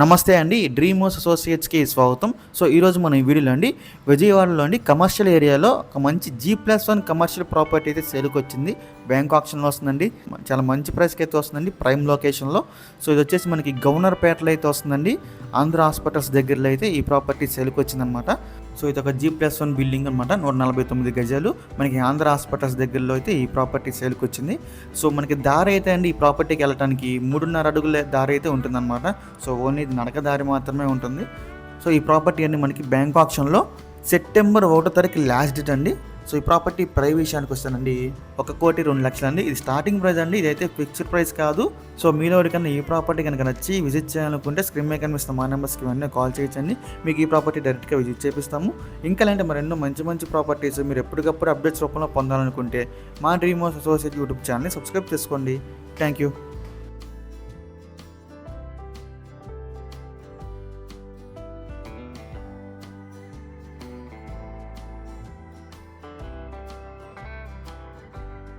నమస్తే అండి డ్రీమ్ అసోసియేట్స్కి స్వాగతం. సో ఈరోజు మనం ఈ వీడియోలో అండి విజయవాడలో అండి కమర్షియల్ ఏరియాలో ఒక మంచి G plus one commercial property అయితే సేల్కి వచ్చింది. బ్యాంక్ ఆప్షన్లో వస్తుందండి. చాలా మంచి ప్రైస్కి అయితే వస్తుందండి ప్రైమ్ లొకేషన్లో. సో ఇది వచ్చేసి మనకి గవర్నర్ పేటలో అయితే వస్తుందండి. ఆంధ్ర హాస్పిటల్స్ దగ్గరలో అయితే ఈ ప్రాపర్టీ సెల్కి వచ్చిందనమాట సో ఇది ఒక జీ ప్లస్ వన్ బిల్డింగ్ అనమాట నూట నలభై తొమ్మిది గజాలు. మనకి ఆంధ్ర హాస్పిటల్స్ దగ్గరలో అయితే ఈ ప్రాపర్టీ సేల్కి వచ్చింది. సో మనకి దారి అయితే అండి ఈ ప్రాపర్టీకి వెళ్ళడానికి మూడున్నర అడుగుల దారి అయితే ఉంటుందన్నమాట. సో ఓన్లీ ఇది నడక దారి మాత్రమే ఉంటుంది. సో ఈ ప్రాపర్టీ అండి మనకి బ్యాంక్ ఆప్షన్లో సెప్టెంబర్ ఒకటో తారీఖు లాస్ట్ డేట్ అండి. సో ఈ ప్రాపర్టీ ప్రైస్ విషయానికి వస్తానండి. ఒక కోటి రెండు లక్షలు అండి. ఇది స్టార్టింగ్ ప్రైస్ అండి. ఇదైతే ఫిక్స్డ్ ప్రైస్ కాదు. సో మీలో ఎవరికైనా ఈ ప్రాపర్టీ కనుక నచ్చి విజిట్ చేయాలనుకుంటే స్క్రీన్ మీద కనిపిస్తున్న మా నెంబర్స్కి ఇవన్నీ కాల్ చేయొచ్చండి. మీకు ఈ ప్రాపర్టీ డైరెక్ట్గా విజిట్ చేపిస్తాము. ఇంకా అలాంటి మరెన్నో మంచి మంచి ప్రాపర్టీస్ మీరు ఎప్పటికప్పుడు అప్డేట్స్ రూపంలో పొందాలనుకుంటే మా డ్రీమ్ హౌస్ అసోసియేట్ యూట్యూబ్ ఛానల్ని సబ్స్క్రైబ్ చేసుకోండి. Thank you